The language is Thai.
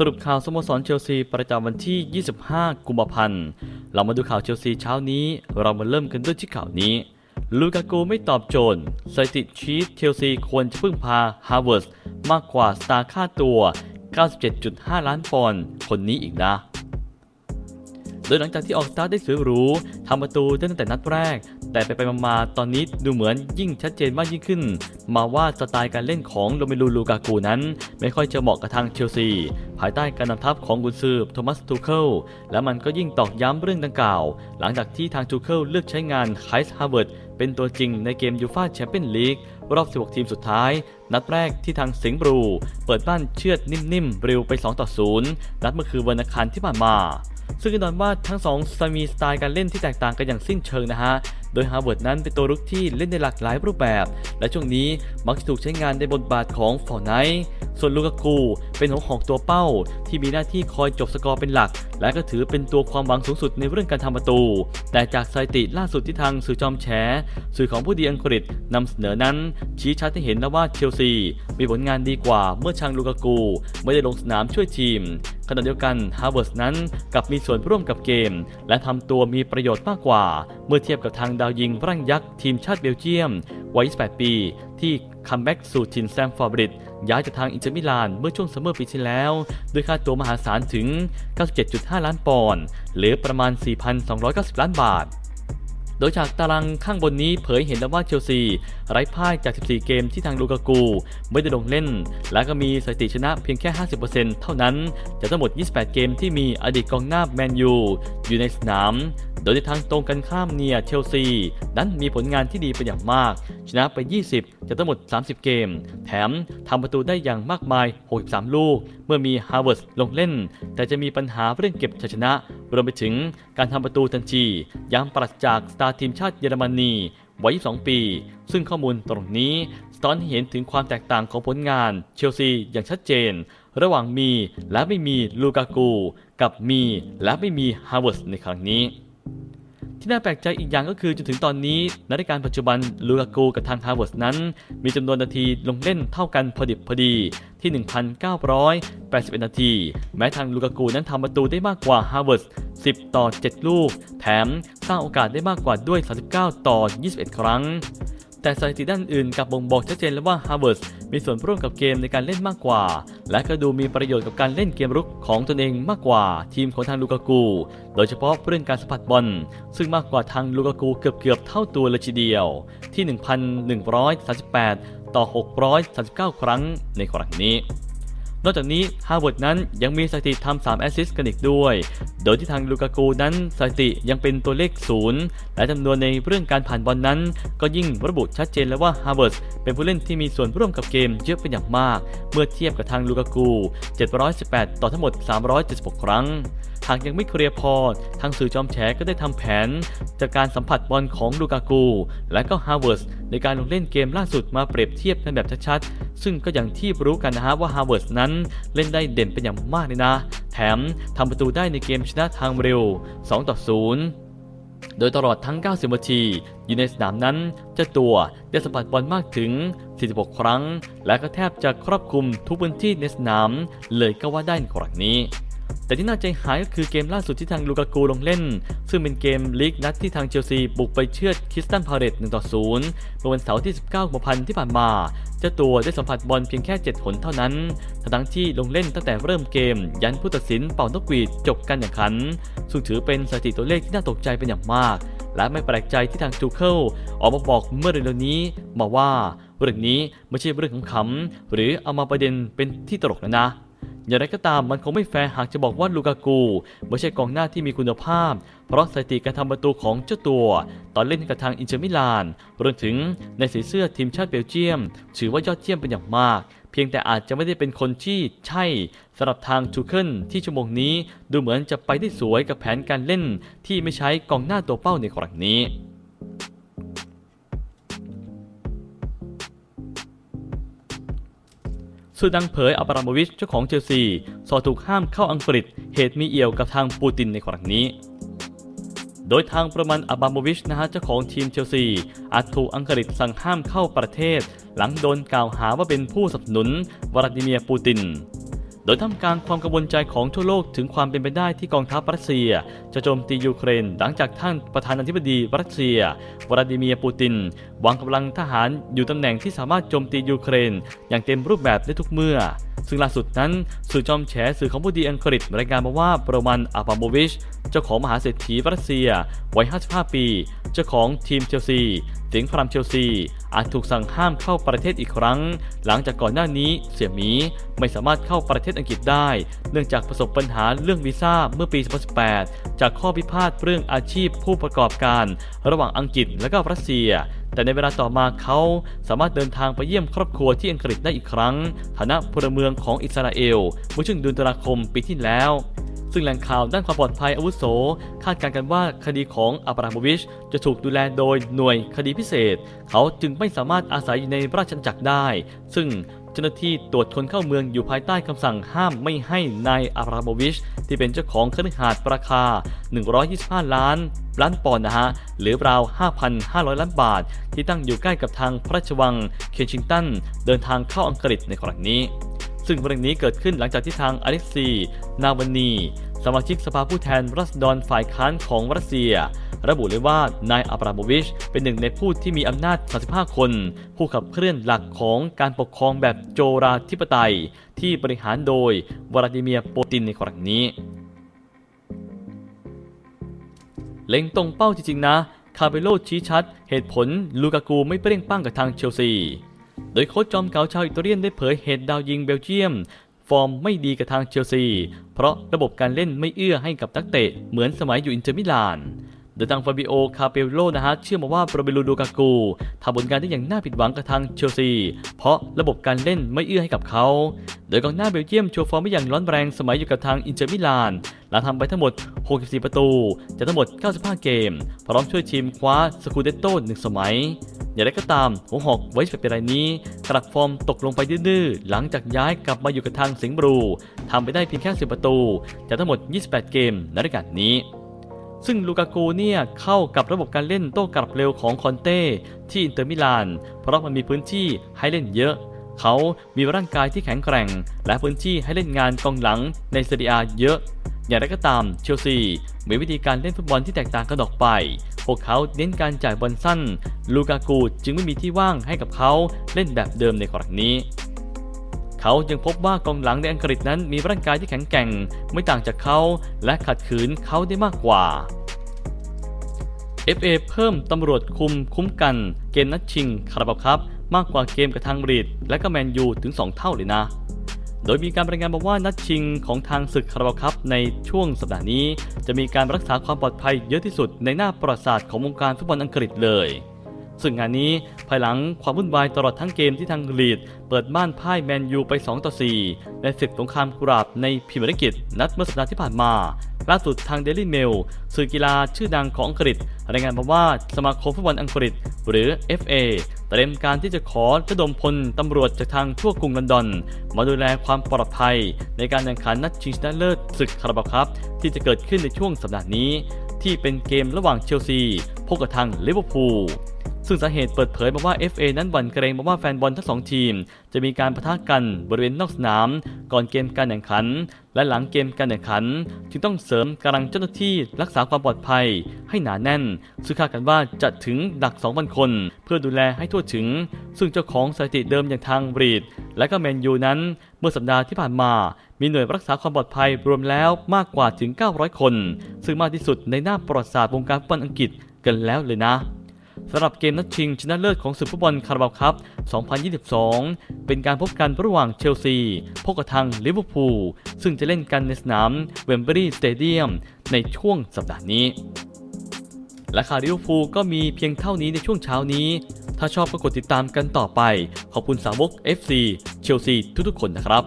สรุปข่าวสโมสรเชลซีประจำวันที่ 25 กุมภาพันธ์ เรามาดูข่าวเชลซีเช้านี้ เรามาเริ่มกันด้วยที่ข่าวนี้ ลูกากูไม่ตอบโจทย์สถิติชีตเชลซีควรจะพึ่งพาฮาร์เวิร์สมากกว่าสตาร์ค่าตัว 97.5 ล้านปอนด์คนนี้อีกนะ โดยหลังจากที่ออกสตาร์ทได้สวยหรูทำประตูได้ตั้งแต่นัดแรก แต่ไปไปๆมาๆตอนนี้ดูเหมือนยิ่งชัดเจนมากยิ่งขึ้น มาว่าสไตล์การเล่นของโรเมลูลูกากูนั้น ไม่ค่อยจะเหมาะกับทางเชลซี ภายใต้การนำทัพของกุนซือโทมัสทูเคิลและมันก็ยิ่งตอกย้ำเรื่องดังกล่าว หลังจากที่ทางทูเคิลเลือกใช้งานไคส์ฮาร์เวิร์ดเป็นตัวจริงในเกมยูฟาแชมเปี้ยนลีกรอบ 16 ทีมสุดท้าย นัดแรกที่ทางสิงห์บลู เปิดบ้านเชือดนิ่มๆเร็วไป 2 ต่อ 0 นัดเมื่อคืนวันอังคารที่ผ่านมาซึ่งแน่นอนว่าทั้งสองจะมีสไตล์การเล่นที่แตกต่างกันอย่างสิ้นเชิงนะฮะโดยฮาร์เวิร์ดนั้นเป็นตัวรุกที่เล่นในหลากหลายรูปแบบ และช่วงนี้มักจะถูกใช้งานในบทบาทของฟอร์ไนท์ส่วนลูกากูเป็นหัวของตัวเป้า ที่มีหน้าที่คอยจบสกอร์เป็นหลัก และก็ถือเป็นตัวความหวังสูงสุดในเรื่องการทำประตู แต่จากสถิติล่าสุดที่ทางสื่อจอมแฉ สื่อของผู้ดีอังกฤษนำเสนอนั้น ชี้ชัดให้เห็นแล้วว่าเชลซี มีผลงานดีกว่าเมื่อชางลูกากูไม่ได้ลงสนามช่วยทีมขณะเดียวกันฮาร์เวิร์สนั้นกลับมีส่วนร่วมกับเกม และทำตัวมีประโยชน์มากกว่า เมื่อเทียบกับทางดาวยิงร่างยักษ์ทีมชาติเบลเยียมวัย 28 ปี ที่คัมแบ็กสู่ทินแซมฟอร์บริดย้ายจากทางอินเตอร์มิลานเมื่อช่วงซัมเมอร์ปีที่แล้ว ด้วยค่าตัวมหาศาลถึง 97.5 ล้านปอนด์หรือประมาณ 4,290 ล้านบาทโดยจากตารางข้างบนนี้เผยเห็นแล้วว่าเชลซี ไร้พ่ายจาก 14 เกมที่ทางลูกากู ไม่ได้ลงเล่น และก็มีสถิติชนะเพียงแค่ 50%เท่านั้นจากทั้งหมด 28 เกมที่มีอดีตกองหน้าแมนยูอยู่ในสนาม โดยในทางตรงกันข้ามเนี่ยเชลซีนั้นมีผลงานที่ดีเป็นอย่างมาก ชนะไป 20 จากทั้งหมด 30 เกม แถมทำประตูได้อย่างมากมาย 63 ลูก เมื่อมีฮาร์เวิร์สลงเล่น แต่จะมีปัญหาเรื่องเก็บชัยชนะ รวมไปถึงการทำประตูทันทียังปราศจากสตาร์ทีมชาติเยอรมนีวัย 22 ปี ซึ่งข้อมูลตรงนี้สะท้อนให้เห็นถึงความแตกต่างของผลงานเชลซีอย่างชัดเจน ระหว่างมีและไม่มีลูกากู กับมีและไม่มีฮาร์เวิร์สในครั้งนี้ ที่น่าแปลกใจอีกอย่างก็คือจนถึงตอนนี้นรายการปัจจุบันลูกากูกับทางฮาร์เวิร์สนั้น มีจำนวนนาทีลงเล่นเท่ากันพอดิบพอดีที่ 1,981 นาที แม้ทางลูกากูนั้นทำประตูได้มากกว่าฮาร์เวิร์ส10 ต่อ 7 ลูก แถมสร้างโอกาสได้มากกว่าด้วย 39 ต่อ 21 ครั้ง แต่สถิติด้านอื่นกลับบ่งบอกชัดเจนแล้วว่าฮาร์เวิร์มีส่วนร่วมกับเกมในการเล่นมากกว่า และก็ดูมีประโยชน์กับการเล่นเกมรุกของตนเองมากกว่าทีมของทางลูกากู โดยเฉพาะเรื่องการสัมผัสบอลซึ่งมากกว่าทางลูกากูเกือบๆเท่าตัวเลยทีเดียว ที่ 1,138 ต่อ 639 ครั้งในครั้งนี้ นอกจากนี้ฮาร์วาร์ดนั้นยังมีสถิติทำ3แอสซิสต์กันอีกด้วย โดยที่ทางลูกากูนั้นสถิติยังเป็นตัวเลขศูนย์และจำนวนในเรื่องการผ่านบอลนั้น ก็ยิ่งระบุชัดเจนแล้วว่าฮาร์วาร์ดเป็นผู้เล่นที่มีส่วนร่วมกับเกมเยอะเป็นอย่างมาก เมื่อเทียบกับทางลูกากู 718 ต่อทั้งหมด 376 ครั้งหากยังไม่เคลียร์พอ ทางสื่อจอมแฉก็ได้ทำแผน จากการสัมผัสบอลของลูกากู และก็ฮาร์เวิร์สในการลงเล่นเกมล่าสุดมาเปรียบเทียบกันแบบชัดๆ ซึ่งก็อย่างที่รู้กันนะฮะว่าฮาร์เวิร์สนั้นเล่นได้เด่นเป็นอย่างมากเลยนะ แถมทำประตูได้ในเกมชนะทางเร็ว 2 ต่อ 0โดยตลอดทั้ง 90 นาที อยู่ในสนามนั้น เจ้าตัวได้สัมผัสบอลมากถึง 46 ครั้ง และก็แทบจะครอบคลุมทุกพื้นที่ในสนาม เลยก็ว่าได้ในครั้งนี้ แต่ที่น่าใจหายก็คือเกมล่าสุดที่ทางลูกากูลงเล่น ซึ่งเป็นเกมลีกนัดที่ทางเชลซีบุกไปเชือดคริสตันพาเรต1ต่อ0เมื่อวันเสาร์ที่ 19 กุมภาพันธ์ที่ผ่านมา เจ้าตัวได้สัมผัสบอลเพียงแค่ 7 หนเท่านั้น ทั้งที่ลงเล่นตั้งแต่เริ่มเกม ยันผู้ตัดสินเป่านกหวีดจบการแข่งขัน ซึ่งถือเป็นสถิติตัวเลขที่น่าตกใจเป็นอย่างมาก และไม่แปลกใจที่ทางจูเคิลออกมาบอกเมื่อเร็วๆนี้มาว่าเรื่องนี้ไม่ใช่เรื่องของขำๆหรือเอามาประเด็นเป็นที่ตลกนะนะ อย่างไรก็ตามมันคงไม่แฟร์หากจะบอกว่าลูกากูไม่ใช่กองหน้าที่มีคุณภาพ เพราะสถิติการทำประตูของเจ้าตัว ตอนเล่นกับทางอินเตอร์มิลานรวมถึงในสีเสื้อทีมชาติเบลเยียม ถือว่ายอดเยี่ยมเป็นอย่างมาก เพียงแต่อาจจะไม่ได้เป็นคนที่ใช่สำหรับทางทูเคิลที่ชั่วโมงนี้ ดูเหมือนจะไปได้สวยกับแผนการเล่น ที่ไม่ใช้กองหน้าตัวเป้าในครั้งนี้ สื่อดังเผยอับราโมวิชเจ้าของเชลซีสอถูกห้ามเข้าอังกฤษ เหตุมีเอี่ยวกับทางปูตินในครั้งนี้ โดยทางประมาณอับราโมวิชนะฮะเจ้าของทีมเชลซีอาจถูกอังกฤษสั่งห้ามเข้าประเทศ หลังโดนกล่าวหาว่าเป็นผู้สนับสนุนวลาดิเมียร์ปูติน ดยท่ามกลางความกังวลใจของทั่วโลกถึงความเป็นไปได้ที่กองทัพรัสเซีย จะโจมตียูเครน หลังจากท่านประธานาธิบดีรัสเซียวลาดิเมียร์ปูติน วางกำลังทหารอยู่ตำแหน่งที่สามารถโจมตียูเครน อย่างเต็มรูปแบบได้ทุกเมื่อ ซึ่งล่าสุดนั้นสื่อจอมแฉสื่อของผู้ดีอังกฤษรายงานมาว่าโรมันอาบาโมวิช เจ้าของมหาเศรษฐีรัสเซียวัย 55 ปี เจ้าของทีมเชลซีเสียงพรามเชลซี อาจถูกสั่งห้ามเข้าประเทศอีกครั้ง หลังจากก่อนหน้านี้เสี่ยหมีไม่สามารถเข้าประเทศอังกฤษได้ เนื่องจากประสบปัญหาเรื่องวีซ่าเมื่อปี 2018 จากข้อพิพาทเรื่องอาชีพผู้ประกอบการ ระหว่างอังกฤษและก็รัสเซีย แต่ในเวลาต่อมาเขาสามารถเดินทางไปเยี่ยมครอบครัวที่อังกฤษได้อีกครั้ง ฐานะพลเมืองของอิสราเอลเมื่อช่วงเดือนตุลาคมปีที่แล้ว ซึ่งแหล่งข่าวด้านความปลอดภัยอาวุโส คาดการณ์กันว่าคดีของอับราโมวิชจะถูกดูแลโดยหน่วยคดีพิเศษ เขาจึงไม่สามารถอาศัยอยู่ในราชอาณาจักรได้ ซึ่งเจ้าหน้าที่ตรวจคนเข้าเมืองอยู่ภายใต้คำสั่งห้ามไม่ให้นายอับราโมวิช ที่เป็นเจ้าของคฤหาสน์ราคา 125 ล้าน ล้านปอนด์นะฮะ หรือราว 5,500 ล้านบาท ที่ตั้งอยู่ใกล้กับทางพระราชวังเคนชิงตัน เดินทางเข้าอังกฤษในครั้งนี้ ซึ่งเรื่องนี้เกิดขึ้นหลังจากที่ทางอเล็กซี นาวานี สมาชิกสภาผู้แทนรัษฎรฝ่ายค้านของรัสเซีย ระบุเลยว่านายอับราโมวิช เป็นหนึ่งในผู้ที่มีอำนาจ 35 คน ผู้ขับเคลื่อนหลักของการปกครองแบบโจราธิปไตย ที่บริหารโดยวลาดิเมียร์ปูตินในครั้งนี้ เล็งตรงเป้าจริงๆนะ คาเปโลชี้ชัด เหตุผลลูกากูไม่เปรี้ยงป้งกับทางเชลซีโดยโค้ชจอมเก่าชาวอิตาเลียนได้เผยเหตุดาวยิงเบลเยียม ฟอร์มไม่ดีกับทางเชลซี เพราะระบบการเล่นไม่เอื้อให้กับนักเตะเหมือนสมัยอยู่อินเตอร์มิลาน โดยทางฟาบิโอ คาเปโลนะฮะเชื่อมาว่าโรเบลูดูกากูทำผลงานได้อย่างน่าผิดหวังกับทางเชลซี เพราะระบบการเล่นไม่เอื้อให้กับเขา โดยกองหน้าเบลเยียมโชว์ฟอร์มไม่อย่างร้อนแรงสมัยอยู่กับทางอินเตอร์มิลานและทำไปทั้งหมด 64 ประตูจากทั้งหมด 95 เกม พร้อมช่วยทีมคว้าสกูเดตโต้หนึ่งสมัย อย่างไรก็ตามหัวหอกไว้เป็นรายนี้กลับฟอร์มตกลงไปดื้อๆหลังจากย้ายกลับมาอยู่กับทางสิงห์บลูทำไปได้เพียงแค่ 10 ประตูจากทั้งหมด 28 เกมในรายการนี้ ซึ่งลูกากูเนี่ยเข้ากับระบบการเล่นโต้กลับเร็วของคอนเต้ที่อินเตอร์มิลาน เพราะมันมีพื้นที่ให้เล่นเยอะ เขามีร่างกายที่แข็งแกร่ง และพื้นที่ให้เล่นงานกองหลังในเซเรียเยอะ อย่างไรก็ตามเชลซีมีวิธีการเล่นฟุตบอลที่แตกต่างกันออกไป พวกเขาเน้นการจ่ายบอลสั้น ลูกากูจึงไม่มีที่ว่างให้กับเขาเล่นแบบเดิมในครั้งนี้ เขายังพบว่ากองหลังในอังกฤษนั้นมีร่างกายที่แข็งแกร่ง ไม่ต่างจากเขา และขัดขืนเขาได้มากกว่า FA เพิ่มตำรวจคุมคุ้มกัน เกมนัดชิงคาราบาวครับ มากกว่าเกมกับทางบรีดและก็แมนยูถึง 2 เท่าเลยนะ โดยมีการรายงานมาว่านัดชิงของทางศึกคาราบาวครับในช่วงสัปดาห์นี้ จะมีการรักษาความปลอดภัยเยอะที่สุดในหน้าประวัติศาสตร์ของวงการฟุตบอลอังกฤษเลย ซึ่งงานนี้ภายหลังความวุ่นวายตลอดทั้งเกมที่ทางลีด เปิดบ้านพ่ายแมนยูไป 2 ต่อ 4 ในศึกสงครามกุหลาบในพรีเมียร์ลีกนัดเมื่อสัปดาห์ที่ผ่านมาล่าสุดทางเดลี่เมลสื่อกีฬาชื่อดังของอังกฤษรายงานมาว่าสมาคมฟุตบอลอังกฤษ หรือ FA เตรียมการที่จะขอระดมพลตำรวจจากทางทั่วกรุงลอนดอน มาดูแลความปลอดภัย ในการแข่งขันนัดชิงชนะเลิศศึกคาราบาครับ ที่จะเกิดขึ้นในช่วงสัปดาห์นี้ ที่เป็นเกมระหว่างเชลซีพบกับทางลิเวอร์พูล ซึ่งสาเหตุเปิดเผยมาว่า FA นั้นหวั่นเกรงมาว่าแฟนบอลทั้งสองทีม จะมีการปะทะกันบริเวณนอกสนาม ก่อนเกมการแข่งขัน และหลังเกมการแข่งขัน จึงต้องเสริมกำลังเจ้าหน้าที่รักษาความปลอดภัย ให้หนาแน่น ซึ่งคาดกันว่าจะถึงหลัก 2,000 คน เพื่อดูแลให้ทั่วถึง ซึ่งเจ้าของสถิติเดิมอย่างทางบรีด และก็แมนยูนั้น เมื่อสัปดาห์ที่ผ่านมามีหน่วยรักษาความปลอดภัยรวมแล้วมากกว่าถึง 900 คน ซึ่งมากที่สุดในหน้าประวัติศาสตร์วงการฟุตบอลอังกฤษกันแล้วเลยนะ สำหรับเกมนัดชิงชนะเลิศของศึกฟุตบอลคาราบาวครับ 2022 เป็นการพบกันระหว่างเชลซี พบกับทางลิเวอร์พูล ซึ่งจะเล่นกันในสนามเวมบรีสเตเดียมในช่วงสัปดาห์นี้ และข่าวลิเวอร์พูลก็มีเพียงเท่านี้ในช่วงเช้านี้ ถ้าชอบก็กดติดตามกันต่อไป ขอบคุณสาวก FC เชลซีทุกๆคนนะครับ